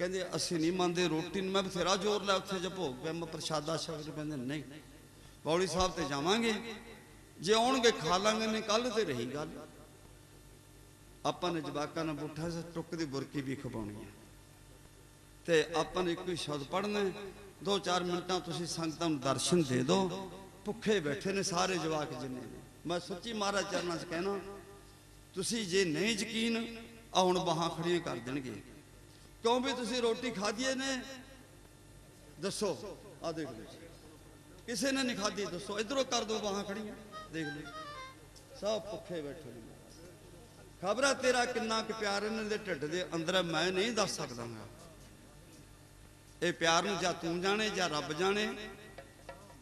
ਕਹਿੰਦੇ, ਅਸੀਂ ਨਹੀਂ ਮੰਨਦੇ ਰੋਟੀ ਨੂੰ। ਮੈਂ ਬਥੇਰਾ ਜ਼ੋਰ ਲਾਇਆ, ਉੱਥੇ ਜੇ ਭੋਗ ਪਿਆ, ਮੈਂ ਪ੍ਰਸ਼ਾਦਾ ਸ਼ਬਦ ਕਹਿੰਦੇ, ਨਹੀਂ, ਬੌਲੀ ਸਾਹਿਬ ਤੇ ਜਾਵਾਂਗੇ। ਜੇ ਆਉਣਗੇ, ਖਾ ਲਾਂਗੇ, ਨਹੀਂ ਕੱਲ ਤੇ ਰਹੀ ਗੱਲ। ਆਪਾਂ ਨੇ ਜਵਾਕਾਂ ਨਾਲ ਬੁੱਠਾ ਸੇ, ਟੁੱਕ ਦੀ ਬੁਰਕੀ ਵੀ ਖਵਾਉਣੀ ਹੈ। ਤੇ ਆਪਾਂ ਨੇ ਇੱਕੋ ਹੀ ਸ਼ਬਦ ਪੜ੍ਹਨਾ ਦੋ ਚਾਰ ਮਿੰਟਾਂ ਤੁਸੀਂ ਸੰਗਤਾਂ ਨੂੰ ਦਰਸ਼ਨ ਦੇ ਦਿਓ। ਭੁੱਖੇ ਬੈਠੇ ਨੇ ਸਾਰੇ ਜਵਾਕ ਜਿੰਨੇ ਨੇ। ਮੈਂ ਸੱਚੀ ਮਹਾਰਾਜ ਚਰਨਾਂ 'ਚ ਕਹਿਣਾ, ਤੁਸੀਂ ਜੇ ਨਹੀਂ ਯਕੀਨ ਆ ਹੁਣ ਬਾਹਾਂ ਖੜੀਆਂ ਕਰ ਦੇਣਗੇ। ਕਿਉਂ ਵੀ ਤੁਸੀਂ ਰੋਟੀ ਖਾਧੀਏ ਨੇ? ਦੱਸੋ ਆ ਦੇਖ ਲਓ ਕਿਸੇ ਨੇ ਨਹੀਂ ਖਾਧੀ, ਦੱਸੋ। ਇਧਰੋਂ ਕਰ ਦੋ, ਬਾਹਾਂ ਖੜੀਆਂ। ਦੇਖ ਲਓ ਸਭ ਭੁੱਖੇ ਬੈਠੇ ਨੇ। ਖਬਰਾਂ ਤੇਰਾ ਕਿੰਨਾ ਕੁ ਪਿਆਰ, ਇਹਨਾਂ ਦੇ ਢਿੱਡ ਦੇ ਅੰਦਰ ਮੈਂ ਨਹੀਂ ਦੱਸ ਸਕਦਾਗਾ ਇਹ ਪਿਆਰ ਨੂੰ ਜਾਂ ਤੂੰ ਜਾਣੇ, ਜਾਂ ਰੱਬ ਜਾਣੇ,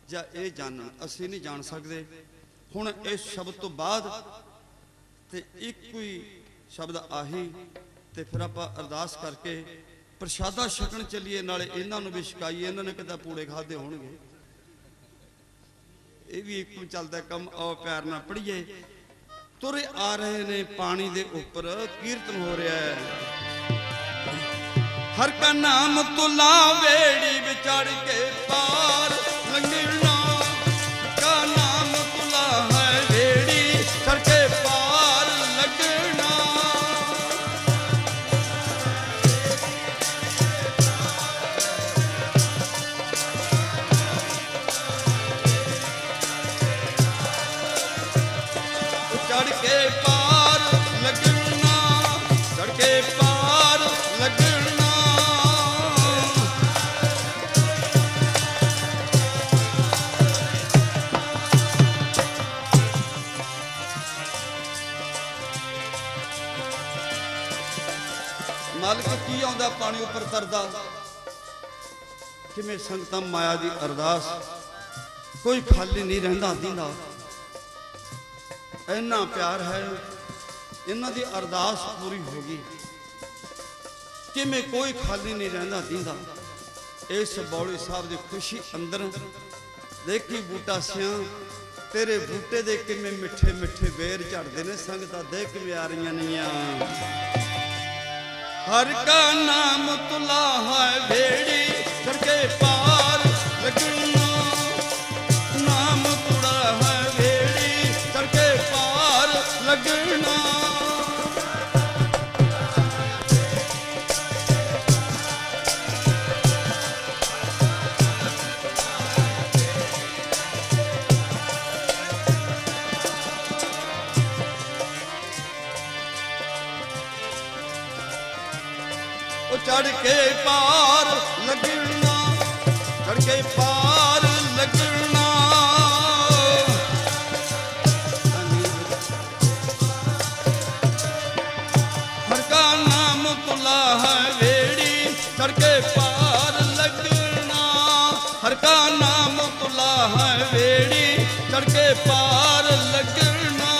ਜਾਂ ਇਹ ਜਾਣਨ ਅਸੀਂ ਨਹੀਂ ਜਾਣ ਸਕਦੇ। ਹੁਣ ਇਸ ਸ਼ਬਦ ਤੋਂ ਬਾਅਦ ਤੇ ਇੱਕੋ ਹੀ ਸ਼ਬਦ ਆਹੀ ਤੇ ਫਿਰ ਆਪਾਂ ਅਰਦਾਸ ਕਰਕੇ ਪ੍ਰਸ਼ਾਦਾ ਛਕਣ ਚੱਲੀਏ, ਨਾਲੇ ਇਹਨਾਂ ਨੂੰ ਵੀ ਛਕਾਈਏ, ਇਹਨਾਂ ਨੇ ਕਿਤਾ ਪੂੜੇ ਖਾਦੇ ਹੋਣਗੇ। ਇਹ ਵੀ ਇੱਕ ਚੱਲਦਾ ਕੰਮ, ਆਓ ਪਿਆਰ ਨਾਲ ਪੜੀਏ ਤੁਰੇ ਆ ਰਹੇ ਨੇ ਪਾਣੀ ਦੇ ਉੱਪਰ, ਕੀਰਤਨ ਹੋ ਰਿਹਾ ਹੈ। ਹਰ ਕਾ ਨਾਮ ਤੁਲਾ ਵੇੜੀ ਵਿਚੜ ਕੇ ਪਾਰ ਮਾਲਕ ਕੀ ਆਉਂਦਾ ਪਾਣੀ ਉੱਪਰ ਤਰਦਾ ਕਿਵੇਂ ਸੰਗਤਾਂ ਮਾਇਆ ਦੀ ਅਰਦਾਸ? ਕੋਈ ਖਾਲੀ ਨਹੀਂ ਰਹਿੰਦਾ ਦੀਂਦਾ। ਇੰਨਾ ਪਿਆਰ ਹੈ, ਇਹਨਾਂ ਦੀ ਅਰਦਾਸ ਪੂਰੀ ਹੋ ਗਈ। ਕਿਵੇਂ ਕੋਈ ਖਾਲੀ ਨਹੀਂ ਰਹਿੰਦਾ ਦਿੰਦਾ। ਇਸ ਬੌਲੀ ਸਾਹਿਬ ਦੀ ਖੁਸ਼ੀ ਅੰਦਰ। ਦੇਖੀ ਬੂਟਾ ਸਿਆਂ, ਤੇਰੇ ਬੂਟੇ ਦੇ ਕਿਵੇਂ ਮਿੱਠੇ ਮਿੱਠੇ ਵੇਰ ਝੜਦੇ ਨੇ ਸੰਗਤਾਂ ਦੇ ਕਿਵੇਂ ਆ ਰਹੀਆਂ ਨਈਆਂ ਹਰ ਕਾ ਨਾਮ ਤੁਲਾ ਹੈ ਵੇੜੀ ਸੜਕੇ ਪਾਰ ਲੱਗਣਾ ਉਹ ਚੜ ਕੇ ਪਾਰ ਲੱਗਣਾ, ਚੜ ਕੇ ਪਾਰ ਲੱਗਣਾ। ਹਰ ਕਾ ਨਾਮ ਤੁਲਾ ਹੈ ਵੇੜੀ, ਚੜ ਕੇ ਪਾਰ ਲੱਗਣਾ। ਹਰ ਕਾ ਨਾਮ ਤੁਲਾ ਹੈ ਵੇੜੀ, ਚੜ ਕੇ ਪਾਰ ਲੱਗਣਾ।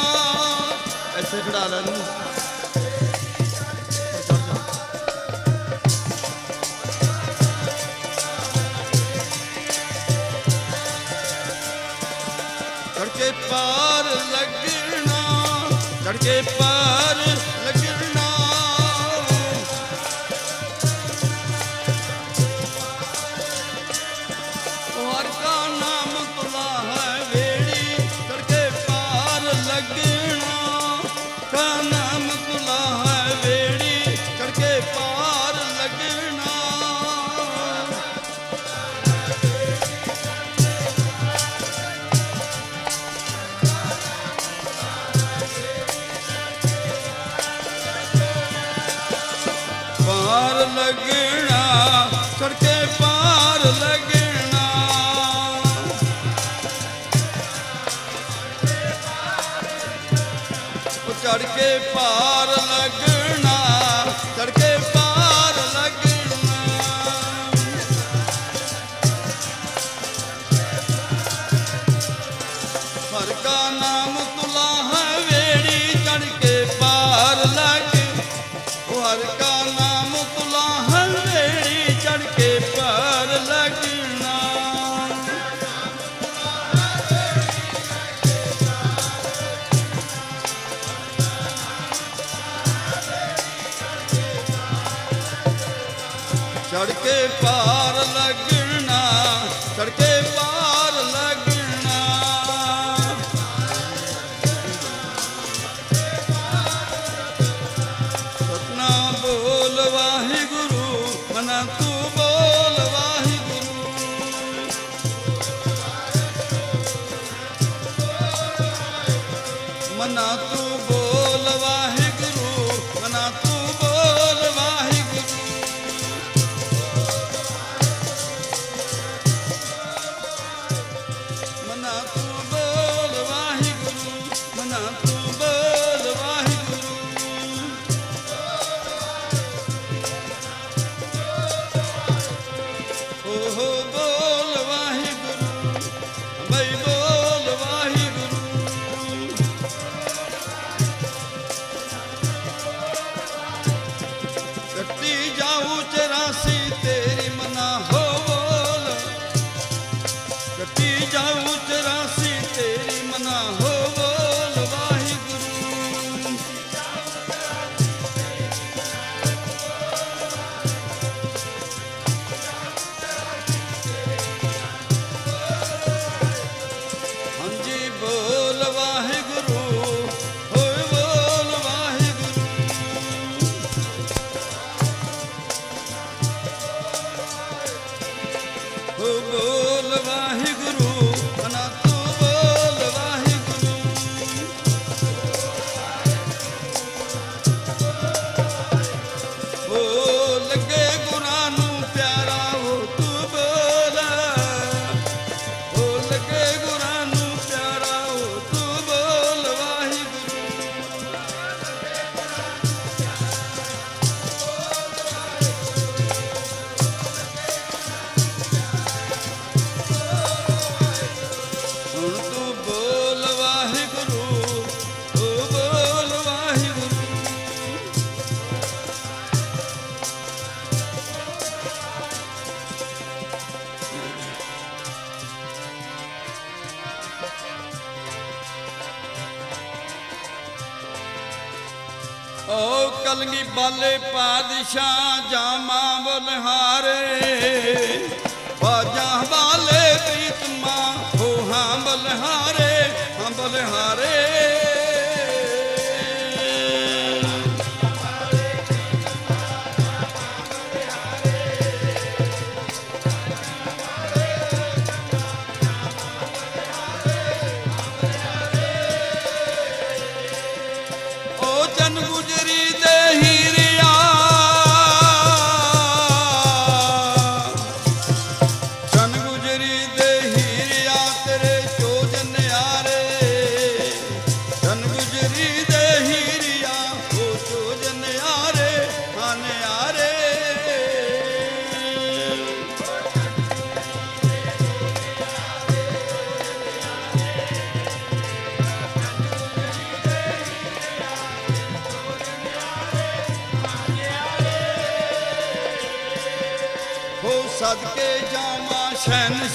ਐਸੇ ਖੜਾ ਲੈ ਪਾਰ ਲੱਗਣਾ ਚੜ ਕੇ ਪਾਰ ਲੱਗਣਾ ਚੜ ਪਾਰ ਲੱਗਣਾ। ਉਹ ਚੜ ਕੇ ਪਾਰ ਪਾਰ ਲੱਗਣਾ ਸੜਕੇ না ਪਾਦਸ਼ਾਹ ਜਾਮਾ ਬੁਲਹਾਰੇ ਬਾਜਾਂ ਵਾਲੇ ਪ੍ਰੀਤ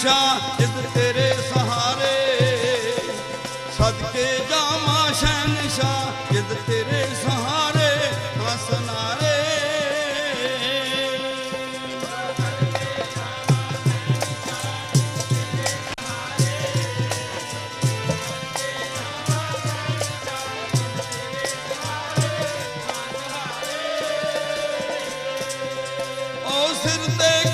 ਬਾਦਸ਼ਾਹ ਜਿਸ ਤੇਰੇ ਸਹਾਰੇ। ਸਦਕੇ ਜਾਵਾਂ ਸ਼ਹਿਨशाह ਜਿਸ ਤੇਰੇ ਸਹਾਰੇ ਹਸਨਾਰੇ ਸਿਰ ਤੇ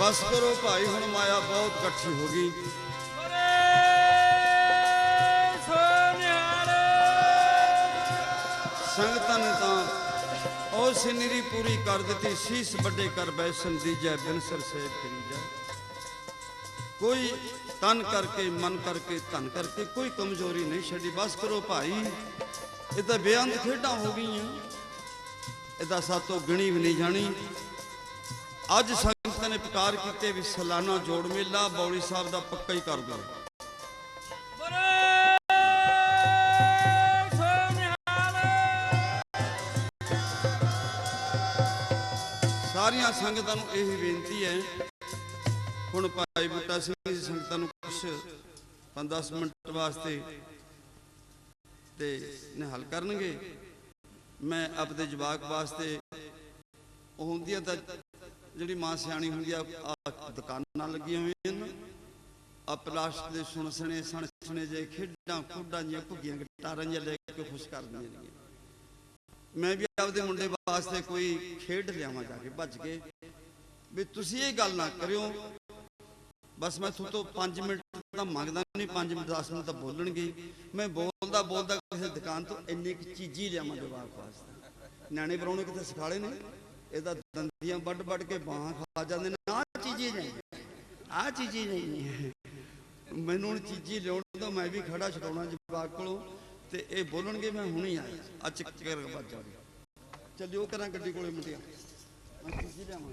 ਬਸ ਕਰੋ ਭਾਈ, ਹੁਣ ਮਾਇਆ ਬਹੁਤ ਇਕੱਠੀ ਹੋ ਗਈ। ਸੰਗਤਾਂ ਨੇ ਤਾਂ ਉਹ ਸਿਨਰੀ ਪੂਰੀ ਕਰ ਦਿੱਤੀ, ਸੀਸ ਵੱਡੇ ਕਰ ਬੈਸਨ ਦੀ ਜੈ ਬਿਨਸਰ ਸੇਵ ਕਰੀ ਜਾ। ਕੋਈ ਤਨ ਕਰਕੇ, ਮਨ ਕਰਕੇ, ਧਨ ਕਰਕੇ, ਕੋਈ ਕਮਜ਼ੋਰੀ ਨਹੀਂ ਛੱਡੀ। ਬਸ ਕਰੋ ਭਾਈ ਇਹ ਤਾਂ ਬੇਅੰਤ ਖੇਡਾਂ ਹੋ ਗਈਆਂ। ਇਹਦਾ ਸਾਤੋਂ ਗਿਣੀ ਵੀ ਨਹੀਂ ਜਾਣੀ। ਅੱਜ ਸੰਗਤਾਂ ਨੇ ਪੁਕਾਰ ਕੀਤੇ ਵੀ ਸਾਲਾਨਾ ਜੋੜ ਮੇਲਾ ਬੌਲੀ ਸਾਹਿਬ ਦਾ ਪੱਕਾ ਹੀ ਕਰ ਦਿਓ ਸਾਰੀਆਂ ਸੰਗਤਾਂ ਨੂੰ ਇਹ ਬੇਨਤੀ ਹੈ। ਹੁਣ ਭਾਈ ਬੁੱਟਾ ਸਿੰਘ ਜੀ ਸੰਗਤਾਂ ਨੂੰ ਕੁਛ 5-10 ਮਿੰਟ ਵਾਸਤੇ ਤੇ ਨਿਹਾਲ ਕਰਨਗੇ। ਮੈਂ ਆਪਦੇ ਜਵਾਕ ਵਾਸਤੇ ਹੁੰਦੀਆਂ ਤਾਂ ਜਿਹੜੀ ਮਾਂ ਸਿਆਣੀ ਹੁੰਦੀ ਆ, ਆਹ ਦੁਕਾਨਾਂ ਲੱਗੀਆਂ ਹੋਈਆਂ ਨੇ। ਆ ਪਲਾਸਟਿਕ ਦੇ ਸੁਣ ਸਣੇ ਸਣ ਜੇ ਖੇਡਾਂ ਖੁੱਡਾਂ ਜੀਆਂ ਭੁੱਗੀਆਂ ਗਿਟਾਰਾਂ ਜਿਹੀਆਂ ਲੈ ਕੇ ਖੁਸ਼ ਕਰਦੀਆਂ ਨੇ। ਮੈਂ ਵੀ ਆਪਦੇ ਮੁੰਡੇ ਵਾਸਤੇ ਕੋਈ ਖੇਡ ਲਿਆਵਾਂ ਜਾ ਕੇ, ਭੱਜ ਕੇ। ਵੀ ਤੁਸੀਂ ਇਹ ਗੱਲ ਨਾ ਕਰਿਓ। ਬਸ ਮੈਂ ਤੁਹਾਡੇ ਤੋਂ 5 ਮਿੰਟ ਤਾਂ ਮੰਗਦਾ ਨਹੀਂ 5 ਮਿੰਟ 10 ਮਿੰਟ ਤਾਂ ਬੋਲਣਗੇ। ਮੈਂ ਬੋਲਦਾ ਬੋਲਦਾ ਕਿਸੇ ਦੁਕਾਨ ਤੋਂ ਇੰਨੀ ਕੁ ਚੀਜ਼ੀ ਲਿਆਵਾਂ ਜਵਾਬ ਵਾਸਤੇ। ਨਿਆਣੇ ਪਰੌਣੇ ਕਿਤੇ ਸਿਖਾਲੇ ਨੇ? ਇਹ ਦੰਦੀਆਂ ਵੱਡ ਵੱਡ ਕੇ ਬਾਹਾਂ ਖਾ ਜਾਂਦੇ ਨੇ। ਆਹ ਚੀਜ਼ੀ ਨਹੀਂ। ਆਹ ਚੀਜ਼ੀ ਨਹੀਂ। ਮੈਨੂੰ ਹੁਣ ਚੀਜ਼ੀ ਲਿਆਉਣ ਤੋਂ ਮੈਂ ਵੀ ਖੜਾ ਛਡਾਉਣਾ ਜਵਾਬ ਕੋਲੋਂ ਤੇ ਇਹ ਬੋਲਣਗੇ ਮੈਂ ਹੁਣੀ ਆਇਆ। ਅੱਜ ਚੱਕਰ ਵੱਜ ਜਾਵੇ ਚੱਲਿਓ ਕਰਾਂ ਗੱਡੀ ਕੋਲੇ ਮੁੰਡਿਆ। ਮੈਂ ਚੀਜ਼ੀ ਲਿਆਵਾਂ